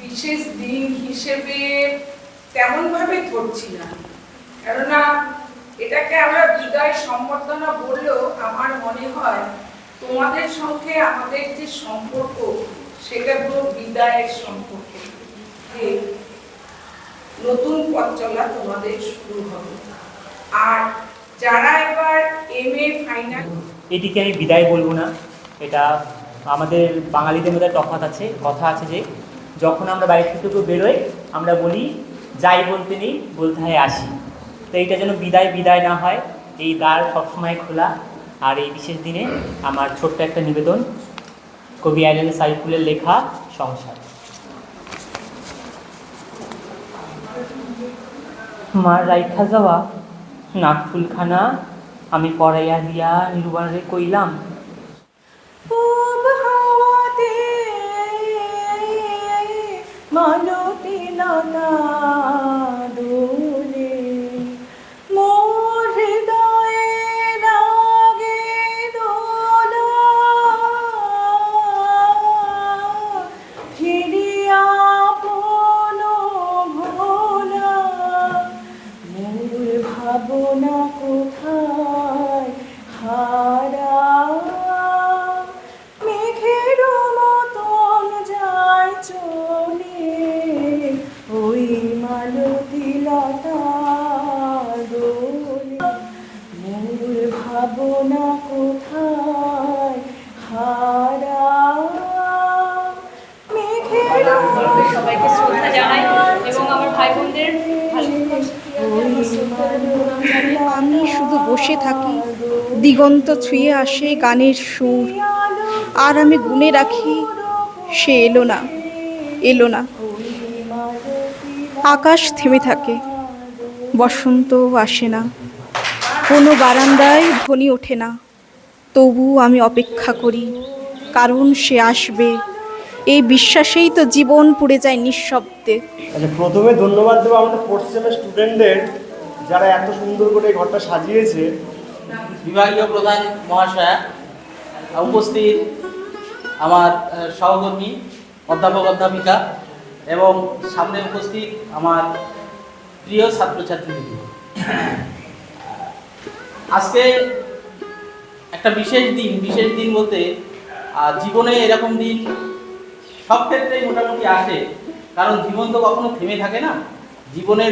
বিশেষ দিন হিসেবে তেমনভাবে ধরছি না। কেননা এটাকে আমরা বিদায় সম্বর্ধনা বললেও আমার মনে হয় তোমাদের সঙ্গে আমাদের যে সম্পর্ক, সেটা পুরো বিদায়ের সম্পর্ক। নতুন পথ চলা তোমাদের শুরু হবে। আর যারা এবার এম এ ফাইনাল এটিকে আমি বিদায় বলব না। এটা আমাদের বাঙালিদের মধ্যে তফাৎ আছে, কথা আছে যে যখন আমরা বাড়ি থেকে বেরোই, আমরা বলি, যাই বলতে নেই, বলতে হয় আসি। তো এইটা যেন বিদায় বিদায় না হয়, এই দ্বার সবসময় খোলা। আর এই বিশেষ দিনে আমার ছোট্ট একটা নিবেদন, কবি আইলেন সাইফুলের লেখা সংসার। মার রাইখা যাওয়া নাকফুলখানা আমি পড়াইয়া দিয়া নিরুবারে কইলাম। মালতী লতা ভাবনা কোথায়? হারা সবাইকে শ্রদ্ধা জানাই এবং আমার ভাই বোনদের আমি শুধু বসে থাকি দিগন্ত ছুঁয়ে আসে গানের সুর আর আমি গুনে রাখি সে এলো না এলো না। আকাশ থেমে থাকে বসন্ত আসে না। কোনো বারান্দায় ধ্বনি ওঠে না। তবু আমি অপেক্ষা করি কারণ সে আসবে। এই বিশ্বাসেই তো জীবন পুড়ে যায় নিঃশব্দে। আচ্ছা প্রথমে ধন্যবাদ দেবো আমাদের ফোর্থ সেমের স্টুডেন্টদের যারা এত সুন্দর করে এই ঘরটা সাজিয়েছে। বিভাগীয় প্রধান মহাশয়া উপস্থিত আমার সহকর্মী অধ্যাপক অধ্যাপিকা এবং সামনে উপস্থিত আমার প্রিয় ছাত্রছাত্রীবৃন্দ। আজকে একটা বিশেষ দিন বিশেষ দিন বলতে জীবনে এরকম দিন সব ক্ষেত্রেই মোটামুটি আসে। কারণ জীবন তো কখনো থেমে থাকে না। জীবনের